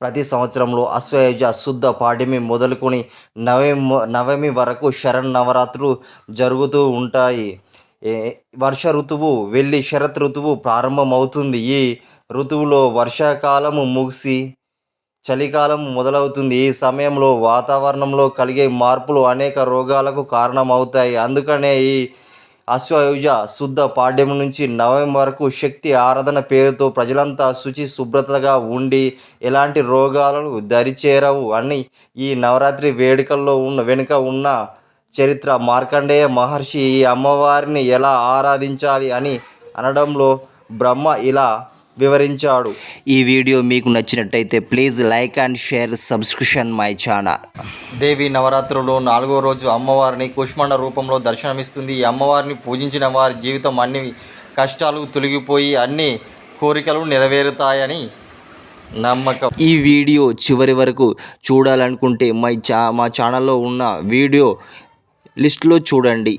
ప్రతి సంవత్సరంలో అశ్వయుజ శుద్ధ పాడ్యమి మొదలుకొని నవమి నవమి వరకు శరన్నవరాత్రులు జరుగుతూ ఉంటాయి. వర్ష ఋతువు వెళ్ళి శరత్ ఋతువు ప్రారంభమవుతుంది. ఈ ఋతువులో వర్షాకాలము ముగిసి చలికాలం మొదలవుతుంది. ఈ సమయంలో వాతావరణంలో కలిగే మార్పులు అనేక రోగాలకు కారణమవుతాయి. అందుకనే ఈ అశ్వయుజ శుద్ధ పాడ్యం నుంచి నవంబర్ వరకు శక్తి ఆరాధన పేరుతో ప్రజలంతా శుచి శుభ్రతగా ఉండి ఎలాంటి రోగాలను దరిచేరవు అని ఈ నవరాత్రి వేడుకల్లో ఉన్న వెనుక ఉన్న చరిత్ర మార్కండేయ మహర్షి ఈ అమ్మవారిని ఎలా ఆరాధించాలి అని అనడంలో బ్రహ్మ ఇలా వివరించాడు. ఈ వీడియో మీకు నచ్చినట్టయితే please like and share subscription my channel. Devi నవరాత్రులు నాలుగో రోజు అమ్మవారిని కుష్మండ రూపంలో దర్శనమిస్తుంది. ఈ అమ్మవారిని పూజించిన వారి జీవితం అన్ని కష్టాలు తొలగిపోయి అన్ని కోరికలు నెరవేరుతాయని నమ్మకం. ఈ వీడియో చివరి వరకు చూడాలనుకుంటే మై చా మా ఛానల్లో ఉన్న వీడియో లిస్ట్లో చూడండి.